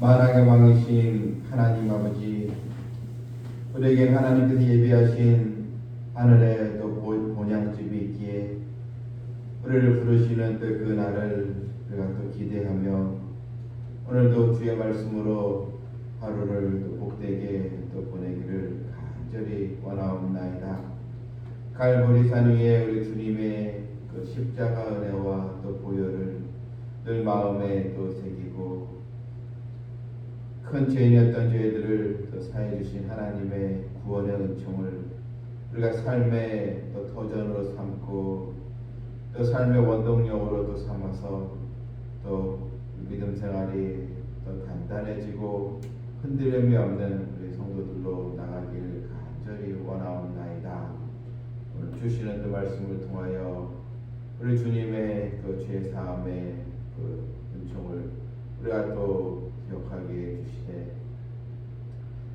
만왕의 왕이신 하나님 아버지 우리에게 하나님께서 예비하신 하늘에 또 보- 본향집이 있기에 우리를 부르시는 또그 날을 우리가 또 기대하며 오늘도 주의 말씀으로 하루를 또 복되게 또 보내기를 간절히 원하옵나이다. 갈보리 산 위에 우리 주님의 그 십자가 은혜와 또 보혈을 늘 마음에 또 새기고 큰 죄인이었던 저희들을 또 사해 주신 하나님의 구원의 은총을 우리가 삶의 또 터전으로 삼고 또 삶의 원동력으로 또 삼아서 또 믿음 생활이 더 단단해지고 흔들림이 없는 우리 성도들로 나가길 간절히 원하옵나이다. 오늘 주시는 그 말씀을 통하여 우리 주님의 그 죄 사함의 그 은총을 우리가 또 기억하게 해주시되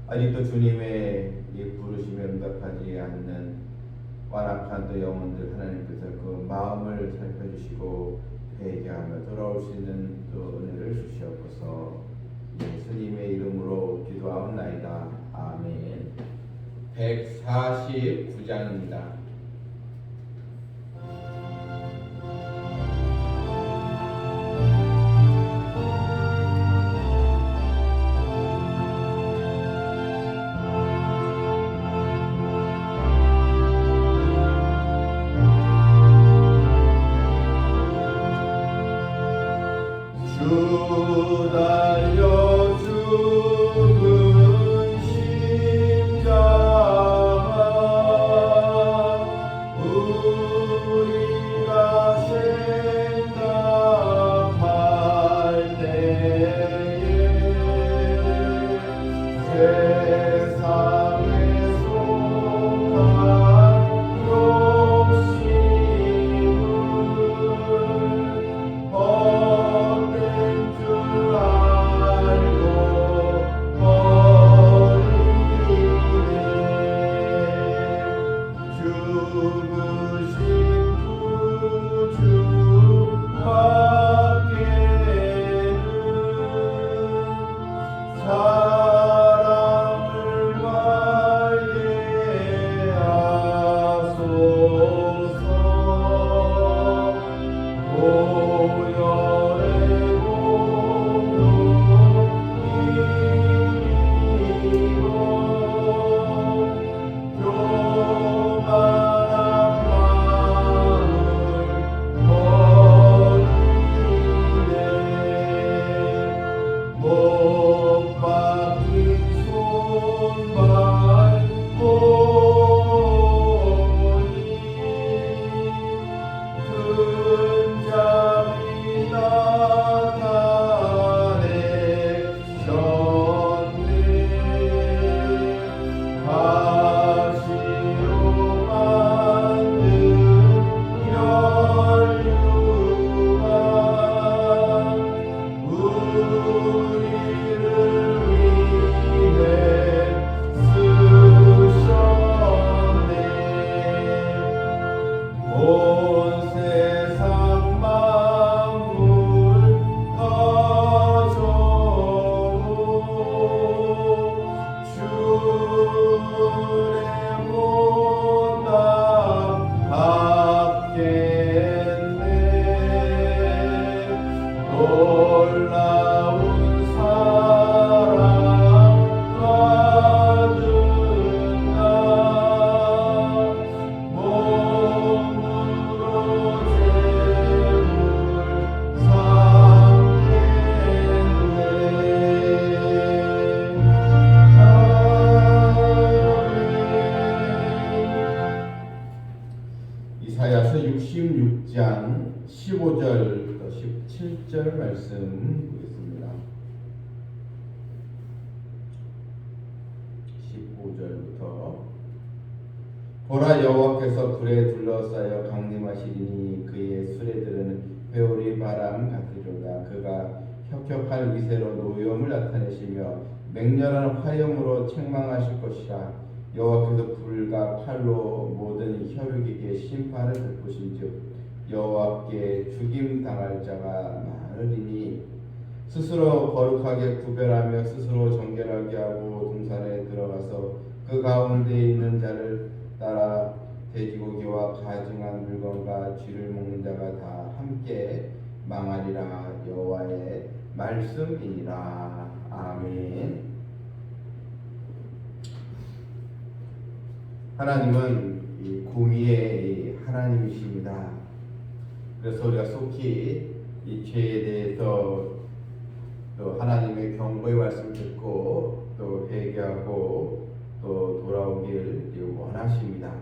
아직도 주님의 이 부르심에 응답하지 않는 완악한 또 영혼들 하나님께서 그 마음을 살펴주시고 회개하며 돌아올 수 있는 또 은혜를 주시옵소서. 예수님의 이름으로 기도하옵나이다. 아멘. 149장입니다 15절부터 17절 말씀 보겠습니다. 15절부터. 보라 여호와께서 불에 둘러싸여 강림하시리니 그의 수레들은 회오리 바람 같으리로다. 그가 혁혁한 위세로 노여움을 나타내시며 맹렬한 화염으로 책망하실 것이라. 여호와께서 불과 칼로 모든 혈육에게 심판을 베푸신즉 여호와께 죽임 당할 자가 많으리니 스스로 거룩하게 구별하며 스스로 정결하게 하고 동산에 들어가서 그 가운데 있는 자를 따라 돼지고기와 가증한 물건과 쥐를 먹는 자가 다 함께 망하리라 여호와의 말씀이니라 아멘. 하나님은 이 공의의 하나님이십니다. 그래서 우리가 속히 이 죄에 대해서 또 하나님의 경고의 말씀 듣고 또 회개하고 또 돌아오길 원하십니다.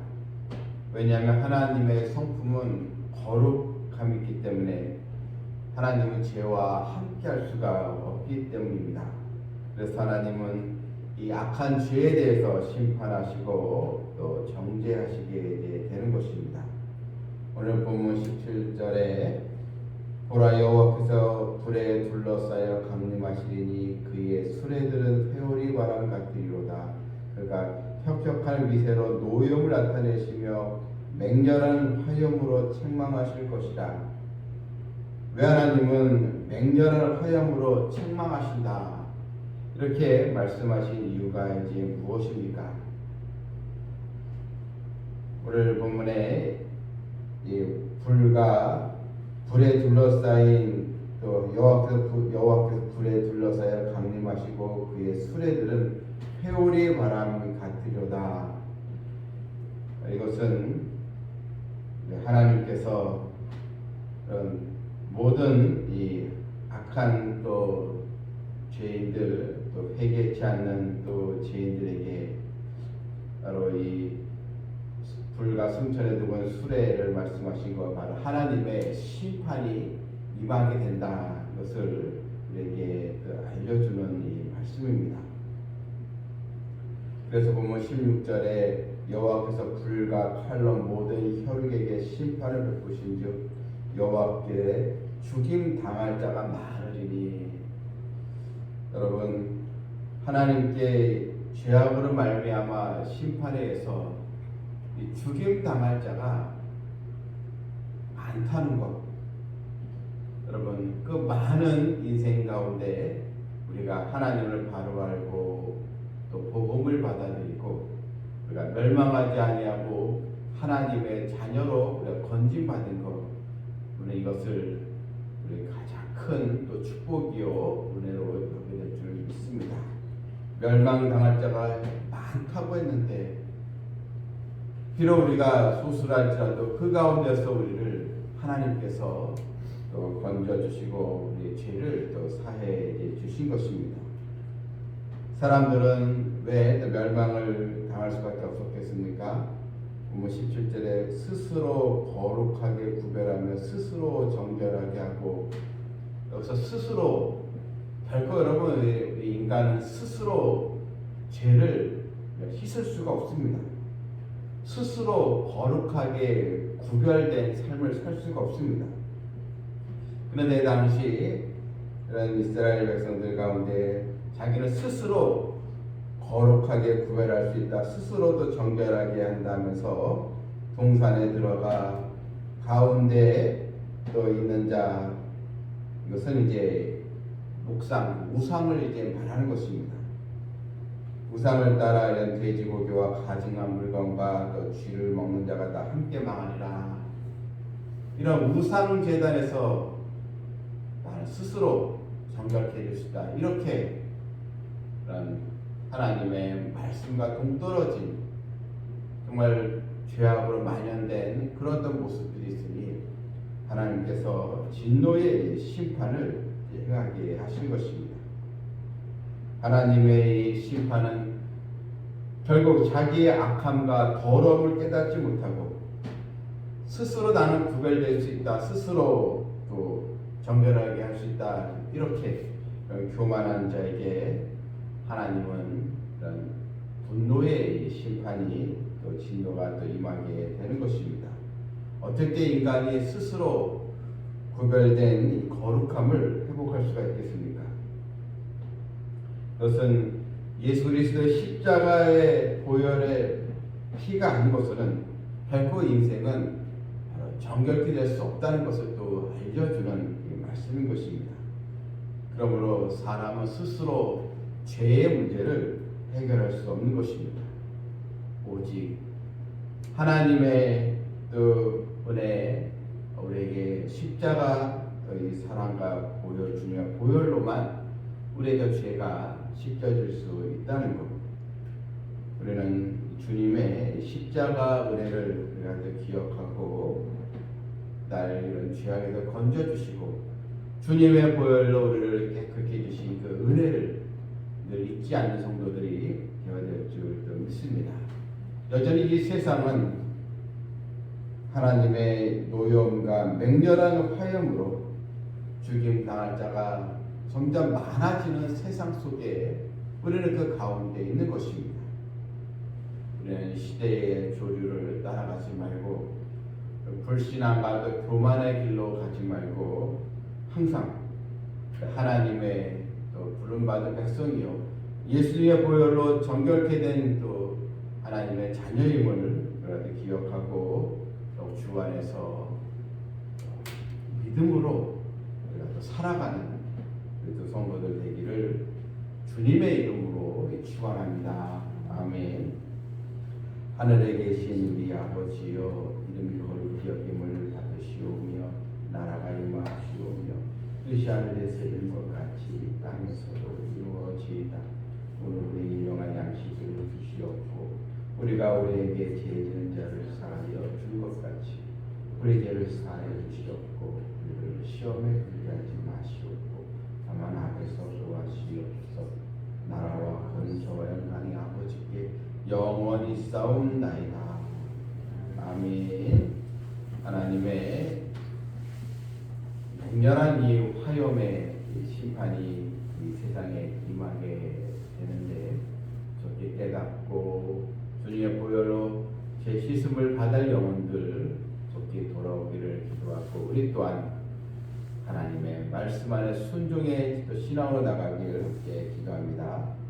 왜냐하면 하나님의 성품은 거룩함이 있기 때문에 하나님은 죄와 함께할 수가 없기 때문입니다. 그래서 하나님은 이 악한 죄에 대해서 심판하시고 또 정죄하시게 되는 것입니다. 오늘 본문 17절에 보라 여호와께서 불에 둘러싸여 강림하시리니 그의 수레들은 회오리 바람 같으리로다. 그가 혁혁한 위세로 노염을 나타내시며 맹렬한 화염으로 책망하실 것이라. 왜 하나님은 맹렬한 화염으로 책망하신다. 이렇게 말씀하신 이유가 이제 무엇입니까? 오늘 본문에 이 불과 불에 둘러싸인 또 여호와께서 불- 여호와께서 불에 둘러싸여 강림하시고 그의 수레들은 회오리 바람 같으려다. 이것은 하나님께서 모든 이 악한 또 죄인들 또 회개치 않는 또 죄인들에게 바로 이 불과 승천에 두은 수레를 말씀하신 것 바로 하나님의 심판이 임하게 된다 것을 우리에게 그 알려주는 이 말씀입니다. 그래서 보면 16절에 여호와께서 불과 칼로 모든 혈육에게 심판을 베푸신즉 여호와께 죽임 당할 자가 많으리니 여러분 하나님께 죄악으로 말미암아 심판에 의해서 이 죽임 당할 자가 많다는 것. 여러분 그 많은 인생 가운데 우리가 하나님을 바로 알고 또 복음을 받아들이고 우리가 멸망하지 아니하고 하나님의 자녀로 우리가 건진 받은 것. 우리 이것을 우리 가장 큰 또 축복이요 은혜로 여기게 될줄 믿습니다. 멸망 당할 자가 많다고 했는데 비록 우리가 소수랄지라도 그 가운데서 우리를 하나님께서 또 건져 주시고 우리의 죄를 또 사해 주신 것입니다. 사람들은 왜 멸망을 당할 수밖에 없었겠습니까? 보면 17절에 스스로 거룩하게 구별하며 스스로 정결하게 하고 여기서 스스로 결코 여러분 인간은 스스로 죄를 씻을 수가 없습니다. 스스로 거룩하게 구별된 삶을 살 수가 없습니다. 그런데 당시 이런 이스라엘 백성들 가운데 자기는 스스로 거룩하게 구별할 수 있다. 스스로도 정결하게 한다면서 동산에 들어가 가운데 또 있는 자 이것은 이제 목상 우상을 이제 말하는 것입니다. 우상을 따라 이런 돼지고기와 가증한 물건과 또 쥐를 먹는 자가 다 함께 망하리라. 이런 우상 재단에서 나는 스스로 정결케 있다. 이렇게 그런 하나님의 말씀과 동떨어진 정말 죄악으로 만연된 그런 어떤 모습들이 있으니 하나님께서 진노의 심판을 행하게 하신 것입니다. 하나님의 이 심판은 결국 자기의 악함과 더러움을 깨닫지 못하고 스스로 나는 구별될 수 있다. 스스로 또 정결하게 할 수 있다. 이렇게 교만한 자에게 하나님은 이런 분노의 심판이 또 진노가 또 임하게 되는 것입니다. 어떻게 인간이 스스로 구별된 이 거룩함을 회복할 수가 있겠습니까? 그것은 예수 그리스도의 십자가의 보혈의 피가 아니고서는 결코 인생은 정결케 될 수 없다는 것을 또 알려주는 이 말씀인 것입니다. 그러므로 사람은 스스로 죄의 문제를 해결할 수 없는 것입니다. 오직 하나님의 그 은혜 우리에게 십자가 의 사랑과 보혈 중에 보혈로만 우리의 그 죄가 씻겨질 수 있다는 것. 우리는 주님의 십자가 은혜를 우리가 또 기억하고 날 이런 죄악에서 건져 주시고 주님의 보혈로 우리를 깨끗게 해주신 그 은혜를 늘 잊지 않는 성도들이 되어야 될줄 믿습니다. 여전히 이 세상은 하나님의 노여움과 맹렬한 화염으로 죽임 당할 자가 점점 많아지는 세상 속에 우리는 그 가운데 있는 것입니다. 우리는 시대의 조류를 따라가지 말고 불신앙과 그 교만의 길로 가지 말고 항상 하나님의 또 부름받은 백성이요 예수님의 보혈로 정결케 된 또 하나님의 자녀임을 기억하고 또 주 안에서 믿음으로 살아가는 또 성도들 되기를 주님의 이름으로 축원합니다. 아멘. 하늘에 계신 우리 아버지여 이름이 거룩히 여김을 받으시오며 나라가 임하시오며 뜻이 하늘에서 이룬 것 같이 땅에서도 이루어지이다 오늘 우리 일용할 양식을 주시옵고 우리가 우리에게 죄지는 자를 사하여 준 것 같이 우리 죄를 사하여 주시옵고 우리를 시험에 들게 하지 마시옵고 앞에서 도와시옵소서 나라와 권세와 영광이 아버지께 영원히 싸움나이다. 아멘. 하나님의 맹렬한 이 화염의 이 심판이 이 세상에 임하게 되는데 저기 깨닫고 주님의 보혈로 제 씻음을 받을 영혼들 저기 돌아오기를 기도하고 우리 또한 하나님의 말씀 안에 순종의 또 신앙으로 나가기를 함께 기도합니다.